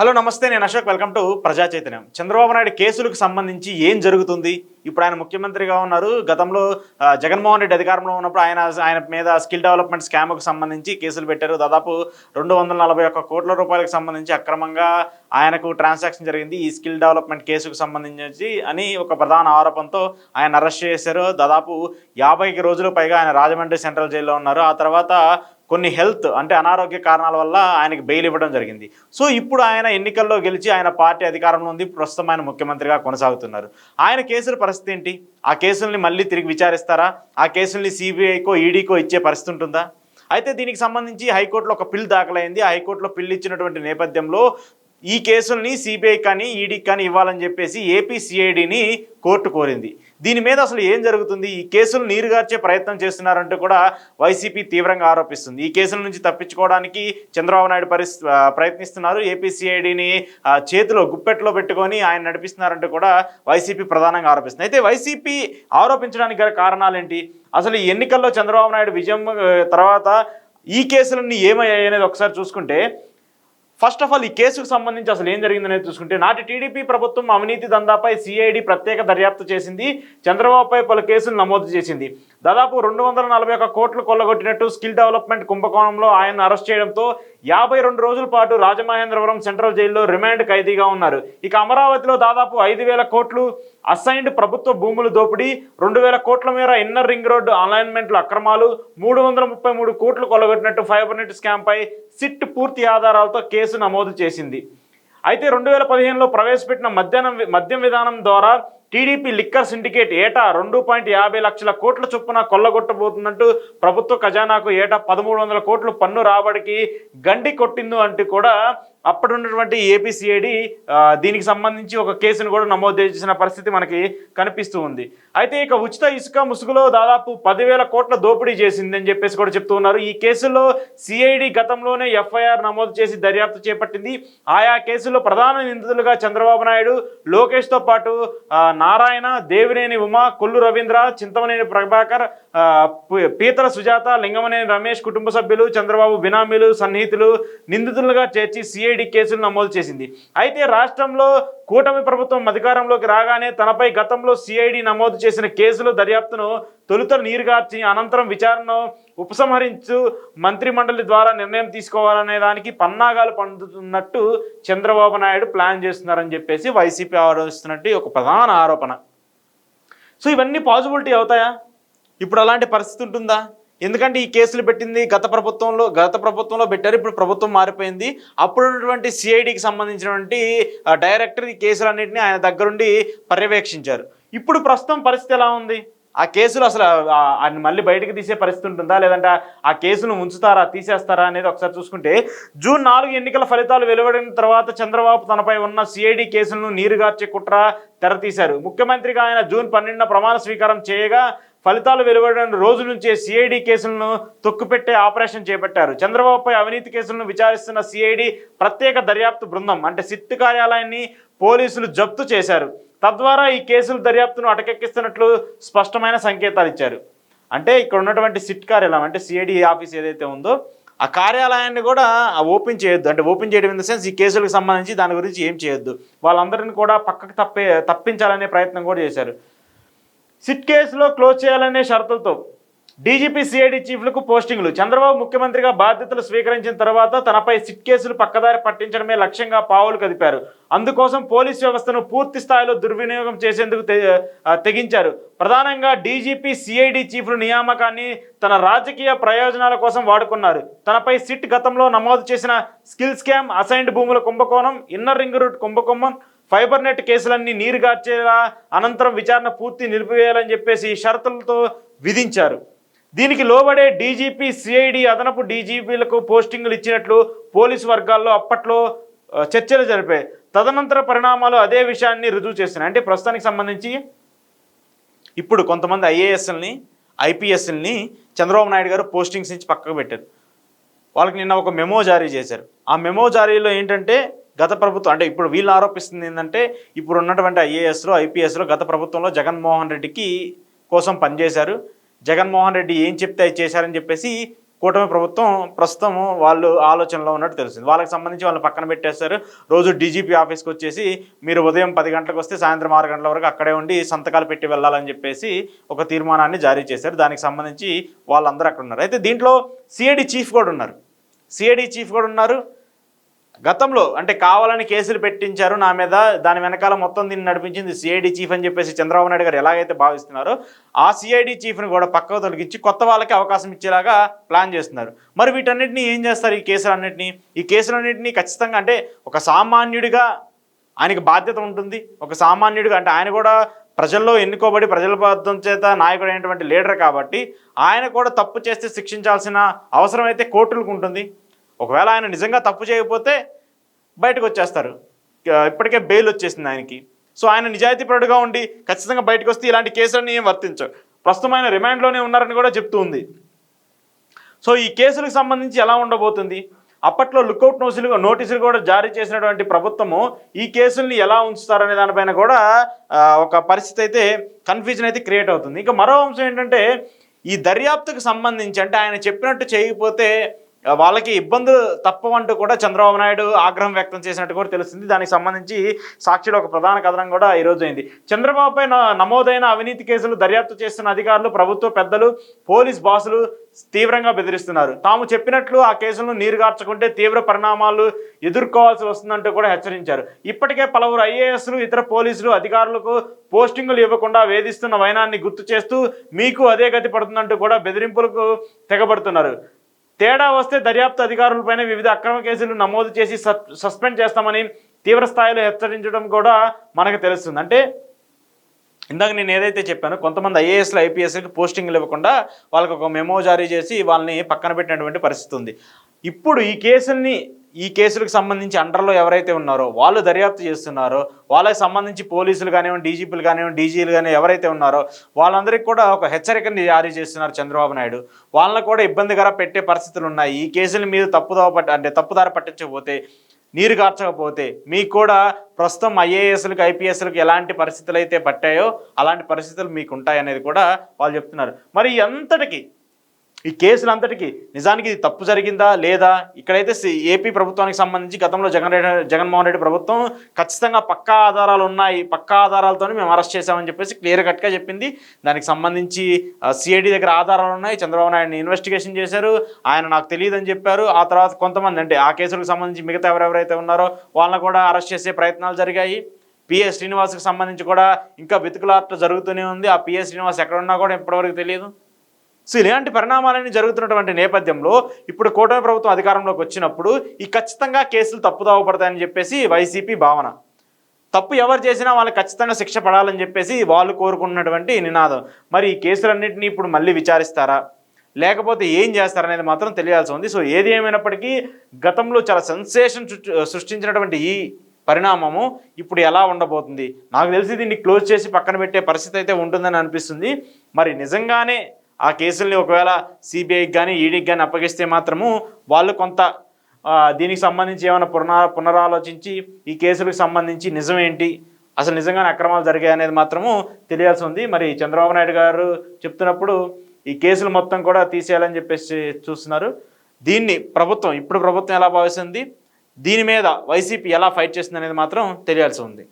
Hello నమస్తే నేను Ashok. Welcome to ప్రజా చైతన్యం. చంద్రబాబు నాయుడు కేసులకు సంబంధించి ఏం జరుగుతుంది? ఇప్పుడు ఆయన ముఖ్యమంత్రిగా ఉన్నారు. గతంలో జగన్మోహన్ రెడ్డి అధికారంలో ఉన్నప్పుడు ఆయన ఆయన మీద స్కిల్ డెవలప్మెంట్ స్కామ్కు సంబంధించి కేసులు పెట్టారు. దాదాపు రెండు వందల నలభై ఒక్క కోట్ల రూపాయలకు సంబంధించి అక్రమంగా ఆయనకు ట్రాన్సాక్షన్ జరిగింది. ఈ స్కిల్ డెవలప్మెంట్ కేసుకు సంబంధించి అని ఒక ప్రధాన ఆరోపణతో ఆయన అరెస్ట్ చేశారు. దాదాపు యాభైకి రోజులు పైగా ఆయన రాజమండ్రి సెంట్రల్ జైల్లో ఉన్నారు. ఆ తర్వాత కొన్ని హెల్త్ అంటే అనారోగ్య కారణాల వల్ల ఆయనకి బెయిల్ ఇవ్వడం జరిగింది. సో ఇప్పుడు ఆయన ఎన్నికల్లో గెలిచి ఆయన పార్టీ అధికారంలో ఉంది. ప్రస్తుతం ఆయన ముఖ్యమంత్రిగా కొనసాగుతున్నారు. ఆయన కేసుల పరిస్థితి ఏంటి? ఆ కేసుల్ని మళ్ళీ తిరిగి విచారిస్తారా? ఆ కేసుల్ని సిబిఐకో ఈడీకో ఇచ్చే పరిస్థితి ఉంటుందా? అయితే దీనికి సంబంధించి హైకోర్టులో ఒక పిల్ దాఖలైంది. హైకోర్టులో పిల్ ఇచ్చినటువంటి నేపథ్యంలో ఈ కేసుల్ని సిబిఐ కానీ ఈడీకి కానీ ఇవ్వాలని చెప్పేసి ఏపీ సిఐడిని కోర్టు కోరింది. దీని మీద అసలు ఏం జరుగుతుంది? ఈ కేసులు నీరుగార్చే ప్రయత్నం చేస్తున్నారంటూ కూడా వైసీపీ తీవ్రంగా ఆరోపిస్తుంది. ఈ కేసుల నుంచి తప్పించుకోవడానికి చంద్రబాబు నాయుడు ప్రయత్నిస్తున్నారు. ఏపీ సిఐడిని చేతిలో గుప్పెట్లో పెట్టుకొని ఆయన నడిపిస్తున్నారంటూ కూడా వైసీపీ ప్రధానంగా ఆరోపిస్తుంది. అయితే వైసీపీ ఆరోపించడానికి గల కారణాలు ఏంటి అసలు ఈ ఎన్నికల్లో చంద్రబాబు నాయుడు విజయం తర్వాత ఈ కేసులన్నీ ఏమయ్యాయి అనేది ఒకసారి చూసుకుంటే ఫస్ట్ ఆఫ్ ఆల్ ఈ కేసుకు సంబంధించి అసలు ఏం జరిగిందనేది చూసుకుంటే నాటి టీడీపీ ప్రభుత్వం అవినీతి దందాపై సిఐడి ప్రత్యేక దర్యాప్తు చేసింది. చంద్రబాబుపై పలు కేసులు నమోదు చేసింది. దాదాపు రెండు వందల నలభై ఒక కోట్లు కొల్లగొట్టినట్టు స్కిల్ డెవలప్మెంట్ కుంభకోణంలో ఆయన అరెస్ట్ చేయడంతో యాభై రెండు రోజుల పాటు రాజమహేంద్రవరం సెంట్రల్ జైల్లో రిమాండ్ ఖైదీగా ఉన్నారు. ఇక అమరావతిలో దాదాపు ఐదు వేల కోట్లు అసైన్డ్ ప్రభుత్వ భూములు దోపిడీ రెండు వేల కోట్ల మేర ఇన్నర్ రింగ్ రోడ్డు అలైన్మెంట్లు అక్రమాలు మూడు వందల ముప్పై మూడు కోట్లు కొల్లగొట్టినట్టు ఫైబర్ నెట్ స్కామ్పై సిట్ పూర్తి ఆధారాలతో కేసు నమోదు చేసింది. అయితే రెండు వేల పదిహేనులో ప్రవేశపెట్టిన మధ్యాహ్నం మద్యం విధానం ద్వారా టీడీపీ లిక్కర్ సిండికేట్ ఏటా రెండు పాయింట్ యాభై లక్షల కోట్ల చొప్పున కొల్లగొట్టబోతున్నట్టు ప్రభుత్వ ఖజానాకు ఏటా పదమూడు వందల కోట్లు పన్ను రాబడికి గండి కొట్టింది అంటూ కూడా అప్పటి ఉన్నటువంటి ఏపీసీఐడి దీనికి సంబంధించి ఒక కేసును కూడా నమోదు చేసిన పరిస్థితి మనకి కనిపిస్తూ ఉంది. అయితే ఇక ఉచిత ఇసుక ముసుగులో దాదాపు పదివేల కోట్ల దోపిడీ చేసిందని చెప్పేసి కూడా చెప్తూ ఉన్నారు. ఈ కేసులో సిఐడి గతంలోనే ఎఫ్ఐఆర్ నమోదు చేసి దర్యాప్తు చేపట్టింది. ఆయా కేసుల్లో ప్రధాన నిందితులుగా చంద్రబాబు నాయుడు లోకేష్తో పాటు నారాయణ దేవినేని ఉమా కొల్లు రవీంద్ర చింతమనేని ప్రభాకర్ పీతల సుజాత లింగమనేని రమేష్ కుటుంబ సభ్యులు చంద్రబాబు బినామీలు సన్నిహితులు నిందితులుగా చేర్చి సిఐ సిఐడి కేసులు నమోదు చేసింది. అయితే రాష్ట్రంలో కూటమి ప్రభుత్వం అధికారంలోకి రాగానే తనపై గతంలో సిఐడి నమోదు చేసిన కేసులు దర్యాప్తును తొలుత నీరుగార్చి అనంతరం విచారణను ఉపసంహరించు మంత్రి మండలి ద్వారా నిర్ణయం తీసుకోవాలనే దానికి పన్నాగాలు పండుతున్నట్టు చంద్రబాబు నాయుడు ప్లాన్ చేస్తున్నారని చెప్పేసి వైసీపీ ఆరోపిస్తున్నట్టు ఒక ప్రధాన ఆరోపణ. సో ఇవన్నీ పాజిబిలిటీ అవుతాయా? ఇప్పుడు అలాంటి పరిస్థితి ఉంటుందా? ఎందుకంటే ఈ కేసులు పెట్టింది గత ప్రభుత్వంలో గత ప్రభుత్వంలో పెట్టారు ఇప్పుడు ప్రభుత్వం మారిపోయింది. అప్పుడు ఉన్నటువంటి సిఐడికి సంబంధించినటువంటి డైరెక్టర్ ఈ కేసులన్నింటినీ ఆయన దగ్గరుండి పర్యవేక్షించారు. ఇప్పుడు ప్రస్తుతం పరిస్థితి ఎలా ఉంది? ఆ కేసులు అసలు ఆయన మళ్ళీ బయటకు తీసే పరిస్థితి ఉంటుందా? లేదంటే ఆ కేసును ఉంచుతారా తీసేస్తారా అనేది ఒకసారి చూసుకుంటే జూన్ నాలుగు ఎన్నికల ఫలితాలు వెలువడిన తర్వాత చంద్రబాబు తనపై ఉన్న సిఐడి కేసులను నీరుగార్చే కుట్ర తెరతీశారు. ముఖ్యమంత్రిగా ఆయన జూన్ పన్నెండున ప్రమాణ స్వీకారం చేయగా ఫలితాలు వెలువడిన రోజు నుంచే సిఐడి కేసులను తొక్కుపెట్టే ఆపరేషన్ చేపట్టారు. చంద్రబాబుపై అవినీతి కేసులను విచారిస్తున్న సిఐడి ప్రత్యేక దర్యాప్తు బృందం అంటే సిట్ కార్యాలయాన్ని పోలీసులు జప్తు చేశారు. తద్వారా ఈ కేసుల దర్యాప్తును అటకెక్కిస్తున్నట్లు స్పష్టమైన సంకేతాలు ఇచ్చారు. అంటే ఇక్కడ ఉన్నటువంటి సిట్ కార్యాలయం అంటే సిఐడి ఆఫీస్ ఏదైతే ఉందో ఆ కార్యాలయాన్ని కూడా ఓపెన్ చేయొద్దు. అంటే ఓపెన్ చేయడం ఇన్ ద సెన్స్ ఈ కేసులకు సంబంధించి దాని గురించి ఏం చేయొద్దు. వాళ్ళందరిని కూడా పక్కకు తప్పే తప్పించాలనే ప్రయత్నం కూడా చేశారు. సిట్ కేసులో క్లోజ్ చేయాలనే షరతులతో డీజీపీ సిఐడి చీఫ్లకు పోస్టింగ్లు. చంద్రబాబు ముఖ్యమంత్రిగా బాధ్యతలు స్వీకరించిన తర్వాత తనపై సిట్ కేసులు పక్కదారి పట్టించడమే లక్ష్యంగా పావులు కదిపారు. అందుకోసం పోలీస్ వ్యవస్థను పూర్తి స్థాయిలో దుర్వినియోగం చేసేందుకు తె- తెగించారు. ప్రధానంగా డీజీపీ సిఐడి చీఫ్ల నియామకాన్ని తన రాజకీయ ప్రయోజనాల కోసం వాడుకున్నారు. తనపై సిట్ గతంలో నమోదు చేసిన స్కిల్ స్కామ్ అసైన్డ్ భూముల కుంభకోణం ఇన్నర్ రింగ్ రూట్ కుంభకోణం ఫైబర్ నెట్ కేసులన్నీ నీరుగార్చేలా అనంతరం విచారణ పూర్తి నిలిపివేయాలని చెప్పేసి షరతులతో విధించారు. దీనికి లోబడే డీజీపీ సిఐడి అదనపు డీజీపీలకు పోస్టింగులు ఇచ్చినట్లు పోలీసు వర్గాల్లో అప్పట్లో చర్చలు జరిపాయి. తదనంతర పరిణామాలు అదే విషయాన్ని రుజువు చేస్తున్నాయి. అంటే ప్రస్తుతానికి సంబంధించి ఇప్పుడు కొంతమంది ఐఏఎస్ఎల్ని ఐపీఎస్ఎల్ని చంద్రబాబు నాయుడు గారు పోస్టింగ్స్ నుంచి పక్కకు పెట్టారు. వాళ్ళకి నిన్న ఒక మెమో జారీ చేశారు. ఆ మెమో జారీలో ఏంటంటే గత ప్రభుత్వం అంటే ఇప్పుడు వీళ్ళు ఆరోపిస్తుంది ఏంటంటే ఇప్పుడు ఉన్నటువంటి ఐఏఎస్లో ఐపీఎస్లో గత ప్రభుత్వంలో జగన్మోహన్ రెడ్డికి కోసం పనిచేశారు. జగన్మోహన్ రెడ్డి ఏం చెప్తే అది చేశారని చెప్పేసి కూటమి ప్రభుత్వం ప్రస్తుతం వాళ్ళు ఆలోచనలో ఉన్నట్టు తెలిసింది వాళ్ళకి సంబంధించి వాళ్ళని పక్కన పెట్టేస్తారు. రోజు డీజీపీ ఆఫీస్కి వచ్చేసి మీరు ఉదయం పది గంటలకు వస్తే సాయంత్రం ఆరు గంటల వరకు అక్కడే ఉండి సంతకాలు పెట్టి వెళ్ళాలని చెప్పేసి ఒక తీర్మానాన్ని జారీ చేశారు. దానికి సంబంధించి వాళ్ళందరూ అక్కడ ఉన్నారు. అయితే దీంట్లో సిఐడి చీఫ్ కూడా ఉన్నారు. సిఐడి చీఫ్ కూడా ఉన్నారు. గతంలో అంటే కావాలని కేసులు పెట్టించారు నా మీద దాని వెనకాల మొత్తం దీన్ని నడిపించింది సిఐడి చీఫ్ అని చెప్పేసి చంద్రబాబు నాయుడు గారు ఎలాగైతే భావిస్తున్నారో ఆ సిఐడి చీఫ్ని కూడా పక్కకు తొలగించి కొత్త వాళ్ళకి అవకాశం ఇచ్చేలాగా ప్లాన్ చేస్తున్నారు. మరి వీటన్నిటిని ఏం చేస్తారు ఈ కేసులన్నింటినీ? ఈ కేసులన్నింటినీ ఖచ్చితంగా అంటే ఒక సామాన్యుడిగా ఆయనకి బాధ్యత ఉంటుంది. ఒక సామాన్యుడిగా అంటే ఆయన కూడా ప్రజల్లో ఎన్నుకోబడి ప్రజల బద్దం చేత నాయకుడు అయినటువంటి లీడర్ కాబట్టి ఆయన కూడా తప్పు చేస్తే శిక్షించాల్సిన అవసరం అయితే కోర్టులకు ఉంటుంది. ఒకవేళ ఆయన నిజంగా తప్పు చేయకపోతే బయటకు వచ్చేస్తారు. ఇప్పటికే బెయిల్ వచ్చేసింది ఆయనకి. సో ఆయన నిజాయితీపరుడుగా ఉండి ఖచ్చితంగా బయటకు వస్తే ఇలాంటి కేసులన్నీ ఏం వర్తించవు. ప్రస్తుతం ఆయన రిమాండ్లోనే ఉన్నారని కూడా చెప్తూ ఉంది. సో ఈ కేసులకు సంబంధించి ఎలా ఉండబోతుంది? అప్పట్లో లుకౌట్ నోసులు నోటీసులు కూడా జారీ చేసినటువంటి ప్రభుత్వము ఈ కేసుల్ని ఎలా ఉంచుతారనే దానిపైన కూడా ఒక పరిస్థితి అయితే కన్ఫ్యూజన్ అయితే క్రియేట్ అవుతుంది. ఇంకా మరో అంశం ఏంటంటే ఈ దర్యాప్తుకు సంబంధించి అంటే ఆయన చెప్పినట్టు చేయకపోతే వాళ్ళకి ఇబ్బందులు తప్పవంటూ కూడా చంద్రబాబు నాయుడు ఆగ్రహం వ్యక్తం చేసినట్టు కూడా తెలుస్తుంది. దానికి సంబంధించి సాక్షిలో ఒక ప్రధాన కథనం కూడా ఈరోజు అయింది. చంద్రబాబుపై నమోదైన అవినీతి కేసులు దర్యాప్తు చేస్తున్న అధికారులు ప్రభుత్వ పెద్దలు పోలీస్ బాసులు తీవ్రంగా బెదిరిస్తున్నారు. తాము చెప్పినట్లు ఆ కేసులను నీరుగార్చకుంటే తీవ్ర పరిణామాలు ఎదుర్కోవాల్సి వస్తుందంటూ కూడా హెచ్చరించారు. ఇప్పటికే పలువురు ఐఏఎస్లు ఇతర పోలీసులు అధికారులకు పోస్టింగులు ఇవ్వకుండా వేధిస్తున్న వైనాన్ని గుర్తు చేస్తూ మీకు అదే గతి పడుతుందంటూ కూడా బెదిరింపులకు తెగబడుతున్నారు. తేడా వస్తే దర్యాప్తు అధికారులపైన వివిధ అక్రమ కేసులు నమోదు చేసి సస్పెండ్ చేస్తామని తీవ్ర స్థాయిలో హెచ్చరించడం కూడా మనకు తెలుస్తుంది. అంటే ఇందాక నేను ఏదైతే చెప్పానో కొంతమంది ఐఏఎస్లు ఐపీఎస్లకు పోస్టింగ్లు ఇవ్వకుండా వాళ్ళకి ఒక మెమో జారీ చేసి వాళ్ళని పక్కన పెట్టినటువంటి పరిస్థితి ఉంది. ఇప్పుడు ఈ కేసుల్ని ఈ కేసులకు సంబంధించి అండర్లో ఎవరైతే ఉన్నారో వాళ్ళు దర్యాప్తు చేస్తున్నారో వాళ్ళకి సంబంధించి పోలీసులు కానివ్వండి డీజీపీలు కానివ్వండి డీజీలు కానీ ఎవరైతే ఉన్నారో వాళ్ళందరికీ కూడా ఒక హెచ్చరికని జారీ చేస్తున్నారు చంద్రబాబు నాయుడు. వాళ్ళని కూడా ఇబ్బందికర పెట్టే పరిస్థితులు ఉన్నాయి. ఈ కేసుల మీద తప్పుదోవ పట్ట అంటే తప్పుదారి పట్టించకపోతే నీరు కార్చకపోతే మీకు కూడా ప్రస్తుతం ఐఏఎస్లకు ఐపీఎస్లకు ఎలాంటి పరిస్థితులు అయితే పట్టాయో అలాంటి పరిస్థితులు మీకు ఉంటాయి అనేది కూడా వాళ్ళు చెప్తున్నారు. మరి ఎంతటికి ఈ కేసులంతటికి నిజానికి ఇది తప్పు జరిగిందా లేదా? ఇక్కడైతే సి- ఏపీ ప్రభుత్వానికి సంబంధించి గతంలో జగన్ రెడ్డి జగన్మోహన్ రెడ్డి ప్రభుత్వం ఖచ్చితంగా పక్కా ఆధారాలు ఉన్నాయి. పక్కా ఆధారాలతోనే మేము అరెస్ట్ చేశామని చెప్పేసి క్లియర్ కట్గా చెప్పింది. దానికి సంబంధించి సిఐడి దగ్గర ఆధారాలు ఉన్నాయి. చంద్రబాబు నాయుడు ఇన్వెస్టిగేషన్ చేశారు. ఆయన నాకు తెలియదని చెప్పారు. ఆ తర్వాత కొంతమంది అంటే ఆ కేసులకు సంబంధించి మిగతా ఎవరెవరైతే ఉన్నారో వాళ్ళని కూడా అరెస్ట్ చేసే ప్రయత్నాలు జరిగాయి. పిఎస్ శ్రీనివాస్కి సంబంధించి కూడా ఇంకా వెతుకులాట జరుగుతూనే ఉంది. ఆ పిఎస్ శ్రీనివాస్ ఎక్కడ ఉన్నా కూడా ఇప్పటివరకు తెలియదు. సో ఇలాంటి పరిణామాలన్నీ జరుగుతున్నటువంటి నేపథ్యంలో ఇప్పుడు కూటమి ప్రభుత్వం అధికారంలోకి వచ్చినప్పుడు ఈ ఖచ్చితంగా కేసులు తప్పుదావ పడతాయని చెప్పేసి వైసీపీ భావన. తప్పు ఎవరు చేసినా వాళ్ళకి ఖచ్చితంగా శిక్ష పడాలని చెప్పేసి వాళ్ళు కోరుకున్నటువంటి నినాదం. మరి ఈ కేసులన్నింటినీ ఇప్పుడు మళ్ళీ విచారిస్తారా? లేకపోతే ఏం చేస్తారనేది మాత్రం తెలియాల్సి ఉంది. సో ఏది ఏమైనప్పటికీ గతంలో చాలా సెన్సేషన్ సృష్టించినటువంటి ఈ పరిణామము ఇప్పుడు ఎలా ఉండబోతుంది? నాకు తెలిసి దీన్ని క్లోజ్ చేసి పక్కన పెట్టే పరిస్థితి అయితే ఉంటుందని అనిపిస్తుంది. మరి నిజంగానే ఆ కేసుల్ని ఒకవేళ సిబిఐకి కానీ ఈడీకి కానీ అప్పగిస్తే మాత్రము వాళ్ళు కొంత దీనికి సంబంధించి ఏమైనా పునరా పునరాలోచించి ఈ కేసులకు సంబంధించి నిజమేంటి అసలు నిజంగానే అక్రమాలు జరిగాయి అనేది మాత్రము తెలియాల్సి ఉంది. మరి చంద్రబాబు నాయుడు గారు చెప్తున్నప్పుడు ఈ కేసులు మొత్తం కూడా తీసేయాలని చెప్పేసి చూస్తున్నారు. దీన్ని ప్రభుత్వం ఇప్పుడు ప్రభుత్వం ఎలా భావిస్తుంది దీని మీద వైసీపీ ఎలా ఫైట్ చేస్తుంది అనేది మాత్రం తెలియాల్సి ఉంది.